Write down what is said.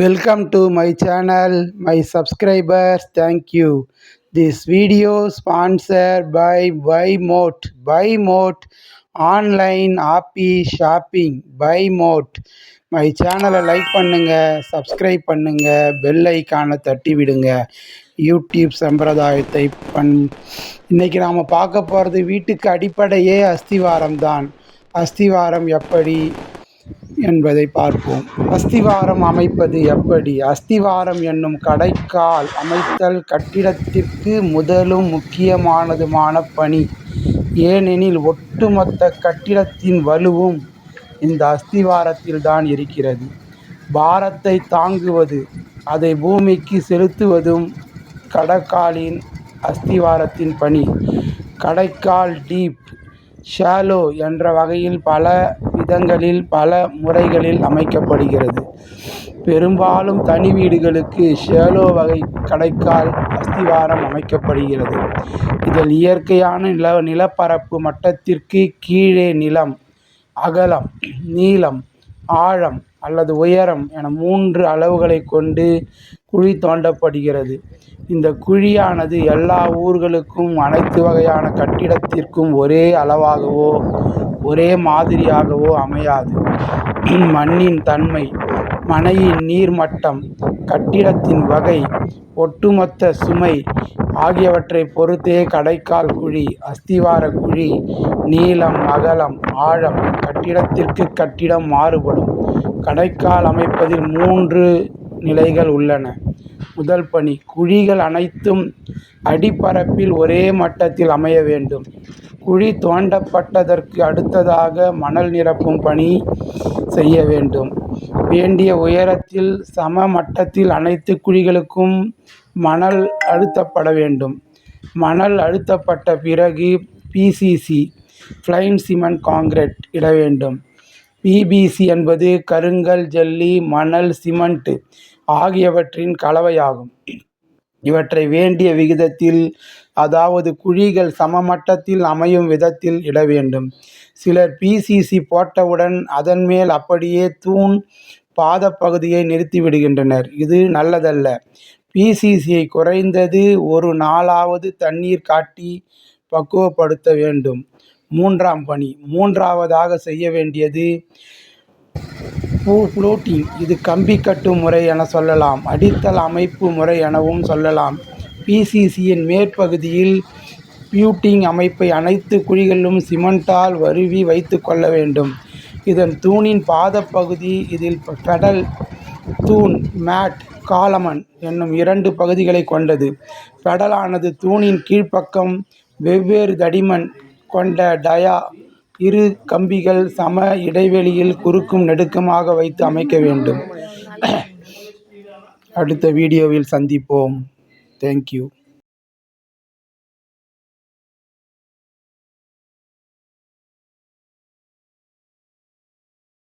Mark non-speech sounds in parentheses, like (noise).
Welcome to my channel, my subscribers, thank you. This video sponsored by Buymote. Buymote online happy shopping Buymote my சேனலை like பண்ணுங்கள் subscribe பண்ணுங்கள் bell ஐக்கானை தட்டி விடுங்க. YouTube சம்பிரதாயத்தை பண் இன்றைக்கி நாம் பார்க்க போகிறது வீட்டுக்கு அடிப்படையே அஸ்திவாரம் தான். அஸ்திவாரம் எப்படி என்பதை பார்ப்போம். அஸ்திவாரம் அமைப்பது எப்படி? அஸ்திவாரம் என்னும் கடைக்கால் அமைத்தல் கட்டிடத்திற்கு முதலும் முக்கியமானதுமான பணி. ஏனெனில் ஒட்டுமொத்த கட்டிடத்தின் வலுவும் இந்த அஸ்திவாரத்தில் தான் இருக்கிறது. பாரத்தை தாங்குவது அதை பூமிக்கு செலுத்துவதும் கடற்காலின் அஸ்திவாரத்தின் பணி. கடைக்கால் டீப் ஷாலோ என்ற வகையில் பல விதங்களில் பல முறைகளில் அமைக்கப்படுகிறது. பெரும்பாலும் தனி வீடுகளுக்கு ஷேலோ வகை கடைக்கால் அஸ்திவாரம் அமைக்கப்படுகிறது. இதில் இயற்கையான நில நிலப்பரப்பு மட்டத்திற்கு கீழே நிலம் அகலம் நீளம் ஆழம் அல்லது உயரம் என மூன்று அளவுகளை கொண்டு குழி தோண்டப்படுகிறது. இந்த குழியானது எல்லா ஊர்களுக்கும் அனைத்து வகையான கட்டிடத்திற்கும் ஒரே அளவாகவோ ஒரே மாதிரியாகவோ அமையாது. மண்ணின் தன்மை மனையின் நீர்மட்டம் கட்டிடத்தின் வகை ஒட்டுமொத்த சுமை ஆகியவற்றை பொறுத்தே கடைக்கால் குழி அஸ்திவார குழி நீளம் அகலம் ஆழம் கட்டிடத்திற்கு கட்டிடம் மாறுபடும். கடைக்கால் அமைப்பதில் மூன்று நிலைகள் உள்ளன. முதல் பணி குழிகள் அனைத்தும் அடிப்பரப்பில் ஒரே மட்டத்தில் அமைய வேண்டும். குழி தோண்டப்பட்டதற்கு அடுத்ததாக மணல் நிரப்பும் பணி செய்ய வேண்டும். வேண்டிய உயரத்தில் சம மட்டத்தில் அனைத்து குழிகளுக்கும் மணல் அழுத்தப்பட வேண்டும். மணல் அழுத்தப்பட்ட பிறகு பிசிசி ஃப்ளைன் சிமெண்ட் காங்கிரீட் இட வேண்டும். பிபிசி என்பது கருங்கல் ஜல்லி மணல் சிமெண்ட் ஆகியவற்றின் கலவையாகும். இவற்றை வேண்டிய விகிதத்தில் அதாவது குழிகள் சமமட்டத்தில் அமையும் விதத்தில் இட வேண்டும். சிலர் பிசிசி போட்டவுடன் அதன் மேல் அப்படியே தூண் பாதப்பகுதியை நிறுத்திவிடுகின்றனர் இது நல்லதல்ல. பிசிசியை குறைந்தது ஒரு நாளாவது தண்ணீர் காட்டி பக்குவப்படுத்த வேண்டும். மூன்றாம் பணி. மூன்றாவதாக செய்ய வேண்டியது ஃப்ளோட்டிங். இது கம்பி கட்டு முறை என சொல்லலாம். அடித்தள அமைப்பு முறை எனவும் சொல்லலாம். பிசிசியின் மேற்பகுதியில் பியூட்டிங் அமைப்பை அனைத்து குழிகளிலும் சிமெண்டால் வருவி வைத்து கொள்ள வேண்டும். இதன் தூணின் பாதப்பகுதி இதில் பெடல் தூண் மேட் காலமன் என்னும் இரண்டு பகுதிகளை கொண்டது. பெடலானது தூணின் கீழ்ப்பக்கம் வெவ்வேறு தடிமன் கொண்ட டயா இரு கம்பிகள் சம இடைவெளியில் குறுக்கும் நெடுக்குமாக வைத்து அமைக்க வேண்டும். (clears throat) அடுத்த வீடியோவில் சந்திப்போம். தேங்க்யூ